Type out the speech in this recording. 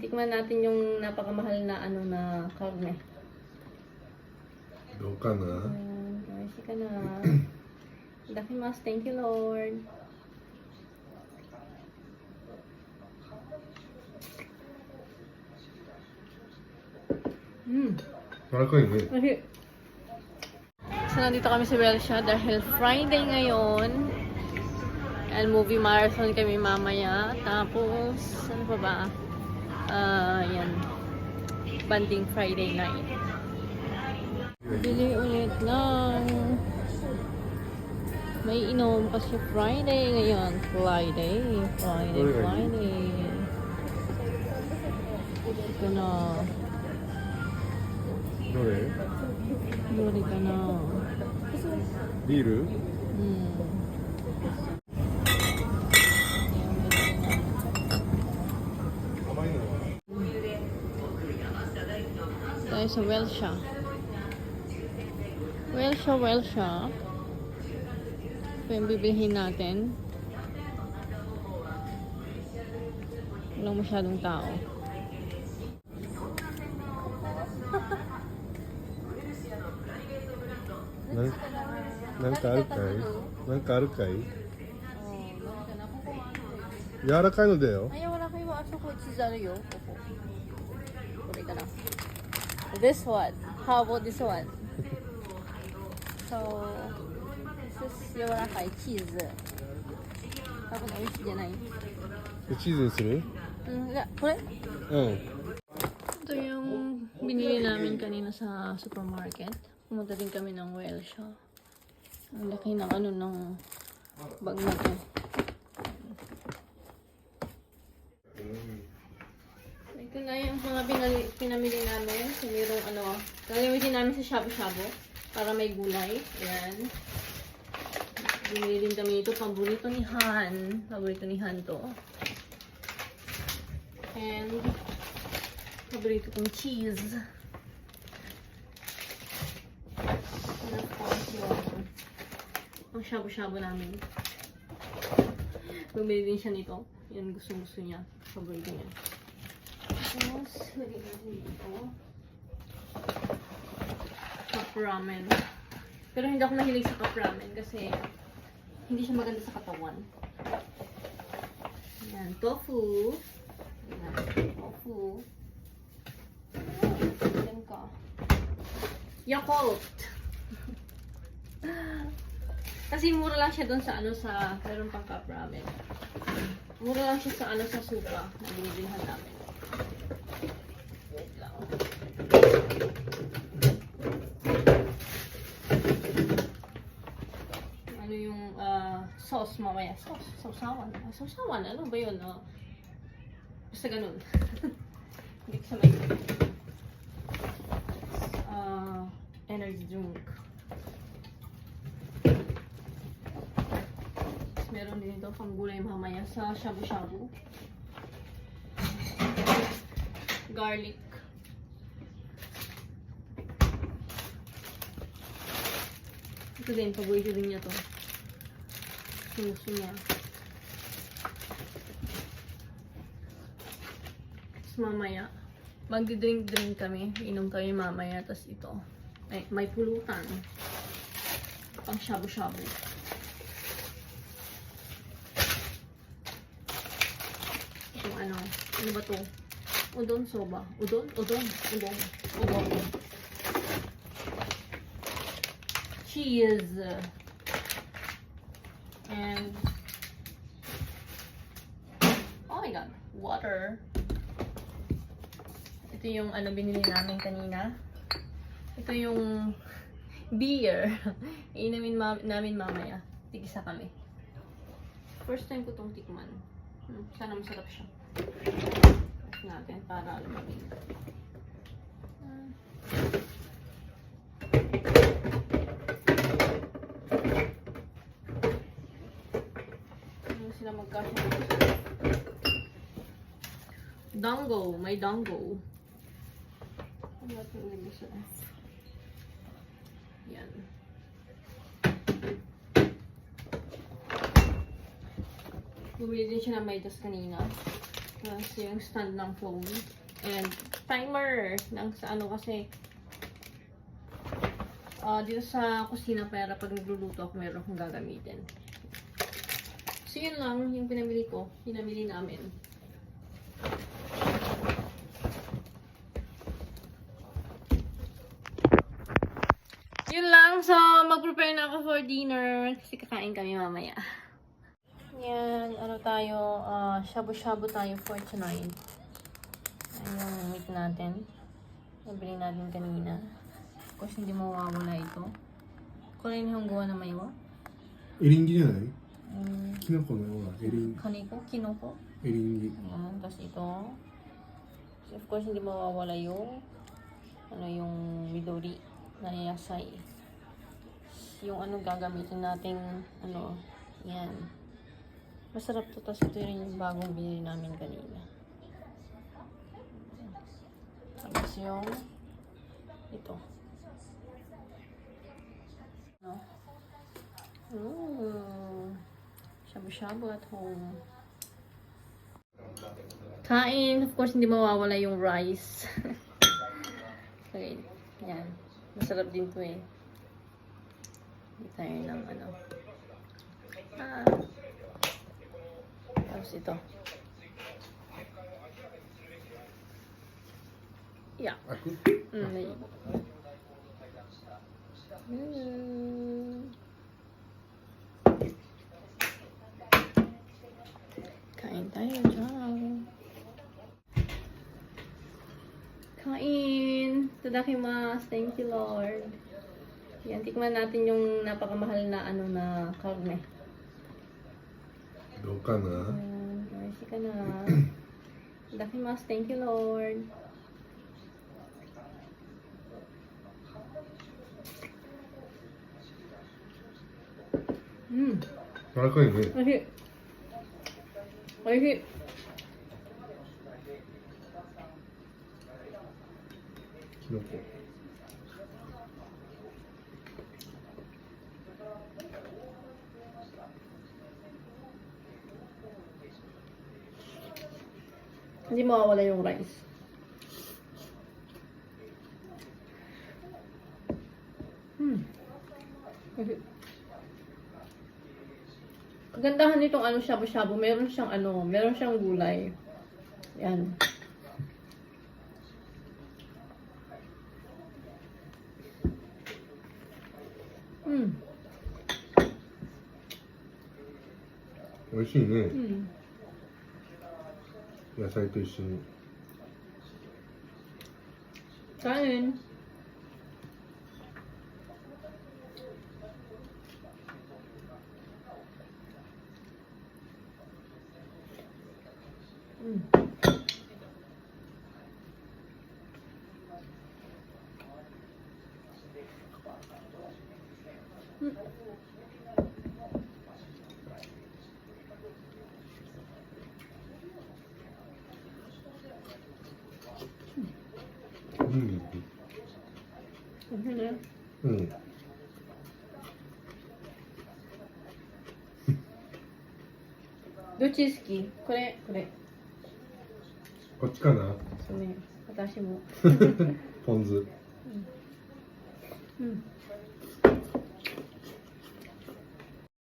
tikman natin yung napakamahal na ano na karne. Doon ka na. Ayan, kasi ka na. Dakimas, thank you Lord. Mm. Malaki yun eh. So, nandito kami sa Welsha dahil Friday ngayon. And movie marathon kami mamaya. Tapos, ano pa ba? Ờ, dạ. uh, yan, banding Friday night. Bili ulit ng may inom kasi Friday ngayon. Friday, Friday, Friday. Ito na. Dore? Dore ka na. Beer? Tayo sa Welsha. Welsha, Welsha. Ito yung bibilihin natin. Walang masyadong tao. なんなんかあるかいなんかあるかい Oh, meron ka na. Kukuha ano eh. 柔らかいのだよ Ay, wala kayo aso ko Cesario. Opo. Puri ka na. This one. How about this one? So, this is yawarakay cheese. Tapos oishi janai. でチーズにする Mm, ga- kore? うん Ito yung binili namin kanina sa supermarket. Pumunta din kami ng Welsha. Ang laki ng ano ng bag na to. Pinamili namin. So, mayroong ano, gagamitin namin sa shabu-shabu para may gulay. Ayan. Bumili din kami ito. Paborito ni Han. Paborito ni Han to. And, paborito kong cheese. And of course, yung ang shabu-shabu namin. Bumili din siya nito. Yan gusto-gusto niya. Paborito niya. Tapos, natin dito. Cup ramen. Pero hindi ako nahilig sa cup ramen kasi hindi siya maganda sa katawan. Yan, tofu. Yan, tofu. Yan ka. Yakult. Kasi mura lang siya doon sa ano sa meron pang cup ramen. Mura lang siya sa ano sa supa na binibilhan namin. Ano yung ah, sauce mamaya? Sauce? Sausawan? Ah, sausawan? Ano ba yun? Ah, basta ganun. Hindi ko sa may... Ah, energy drink. Meron din ito pang gulay mamaya sa shabu-shabu. Garlic. Ito din, paborito din niya to. Gusto niya. Tapos mamaya, magdi-drink-drink kami. Inom kami mamaya. Tapos ito, may, may pulutan. Pang shabu-shabu. Itong ano, ano ba to? Udon soba. Udon? Udon? Udon. Udon. Cheese. And Oh my god, water. Ito yung ano binili namin kanina. Ito yung beer. Iinamin ma- namin mamaya. Tigisa kami. First time ko tong tikman. Hmm, sana masarap siya. Natin para lumamig. Ah. Ano sila magkasya Dango, may dango. Ano ito ulit sa Yan. Bumili din siya ng maydas kanina. Tapos yung stand ng phone. And timer ng sa ano kasi ah dito sa kusina para pag nagluluto ako meron akong gagamitin. So yun lang yung pinamili ko. Pinamili namin. Yun lang. So, mag-prepare na ako for dinner. Kasi kakain kami mamaya. Yan, ano tayo, uh, shabu-shabu tayo for tonight. Ayan, meat natin. Nabili natin kanina. Kasi hindi mawawala ito. Kulay ni Hongguwa na mayo. Eringi na nai? Um, eh. mm. kinoko na wala. Eringi. Kaniko? Kinoko? Eringi. Ayan, tapos ito. Of course, hindi mawawala yung ano yung midori na yasay. Yung ano gagamitin natin, ano, yan. Masarap to. Tapos ito rin yung bagong binili namin kanina. Tapos yung ito. No? Ooh. Shabu-shabu at home. Kain. Of course, hindi mawawala yung rice. okay. Yan. Masarap din to eh. Hindi tayo ng ano. Ah. Tapos ito. Yeah. Mm. Mm. Kain tayo dyan. Kain! Tadakimas! Thank you, Lord. Yan, tikman natin yung napakamahal na ano na karne. Doon ka na. Mm. ka na. Tadakimasu. Thank you, Lord. Mm. 柔らかいねおいしい。おいしい。キノコ。 Hindi mawawala yung rice. Hmm. Okay. Kagandahan nitong ano shabu-shabu, meron siyang ano, meron siyang gulay. Yan. Hmm. 美味しいね Hmm. 野菜と一緒に Kain. Mm. Mm. うん、Ano na? うん、どっち好き？これ、これ。こっちかな？そうね。私も。ポン酢うん。